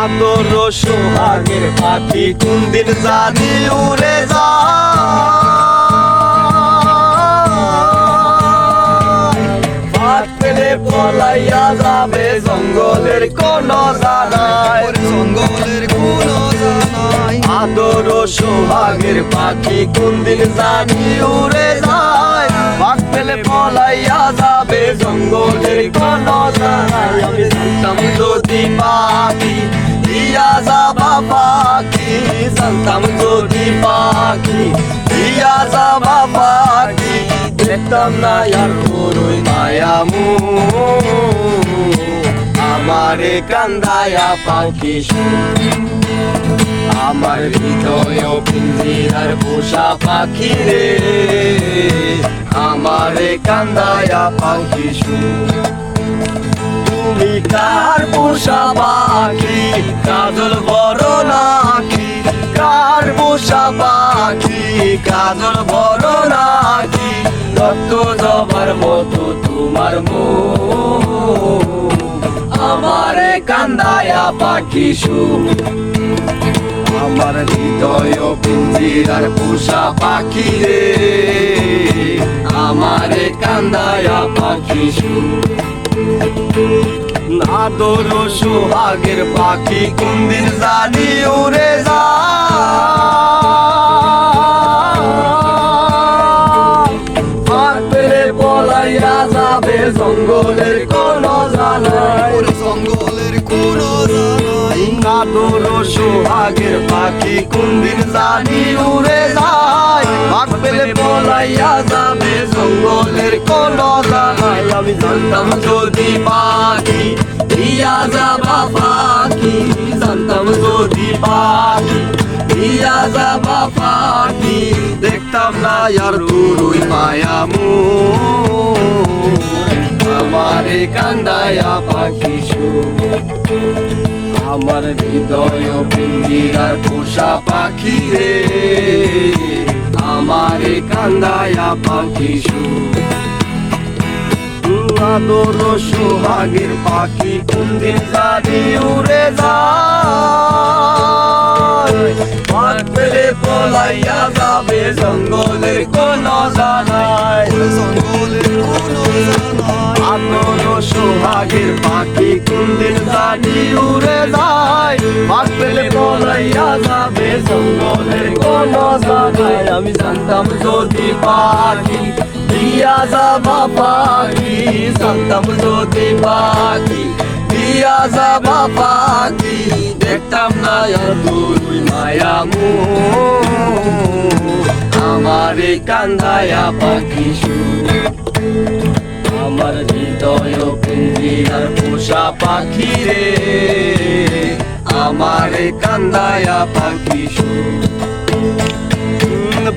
আদর সোহাগের পাখি কোন দিন জানি উড়ে ভাত পলাইয়া যাবে জঙ্গলের কোন জানায় জঙ্গলের কোন জানাই আদর সোহাগের পাখি কোন দিন জানি উড়ে যায় ভাত পেলে পলাইয়া যাবে, জঙ্গলের কোন আমি জানতাম যদি পাখি দিয়া যাবা পাখি, জানতাম যদি পাখি দিয়া যাবা পাখি, দেখতাম না আর তোরই মায়ামু আমারে কান্দায়া পাখি আমার হৃদয় পিঞ্জিরার পোষা পাখি রে। আমারে কান্দায়া পাখি তুমি কার পোষা পাখি? কাজল বড় নাকি? কার পোষা পাখি? কাজল বড় নাকি? রক্ত জবার মতো তোমার মো আমারে কান্দায়া পাখি সু আমার হৃদয় পিঞ্জিরার পোষা পাখি রে। আমারে কান্দায়া পাখি না দোর সোহাগের পাখি কোনদিন জানি উড়ে যায়। জানাই সোহাগের পাখি কোনদিন জানি উড়ে যায়। ভাগ পেলে পলাইয়া যাবে, জঙ্গলের জানাই আমি জানতাম যদি পাখি দিয়া যাবা পাখি, জানতাম যদি পাখি দিয়া যাবা পাখি, দেখতাম না আর তুই মায়ামু আমারে কান্দায়া পাখি সু আমার হৃদয় পিঞ্জিরার পোষা পাখি রে। আমার কান্দায়া পাখি সু। আদর সোহাগের পাখি কোন দিন জানি জঙ্গলের কোন পাখি দিয়া যাবা পাখি জানতাম পাখি দিয়া যাবা পাখি দেখতাম না মায়ামু আমারে কান্দায়া পাখি সু আমার হৃদয় পিঞ্জিরার পোষা পাখি রে। আমার কান্দায়া পাখি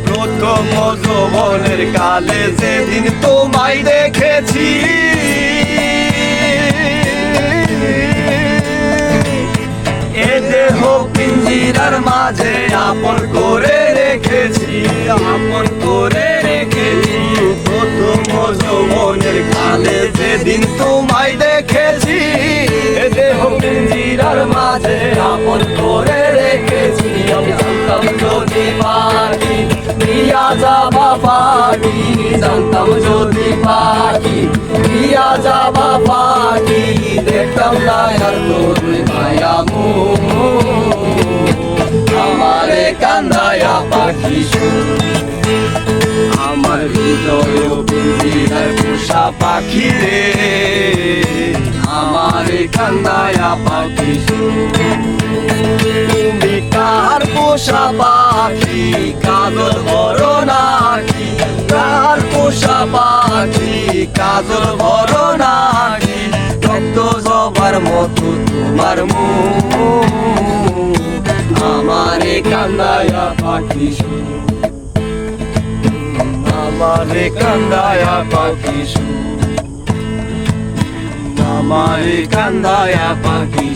প্রথম কালে যেদিন তোমায় দেখেছি। এ দেহ পিঞ্জিরার মাঝে আপন করে রেখেছি, আপন করে রেখেছি। প্রথম যৌবনের কালে যেদিন তোমায় পিঞ্জিরার মাঝে আপন করে রেখেছি। আমি জানতাম যদি পাখি দিয়া যাবা পাখি, জানতাম যদি পাখি দিয়া যাবা পাখি, দেখতাম না আমারে হৃদয় পিঞ্জিরার পাখি রে। কান্দায়া পাখি তুমি কার পোষা পাখি? কাজল বড় নাকি? কার পোষা পাখি? কাজল বড় নাকি? রক্ত জবার মতো তোমার মুখ। আমারে কান্দায়া পাখি আমারে কান্দায়া পাখি আমারে কান্দায়া পাখি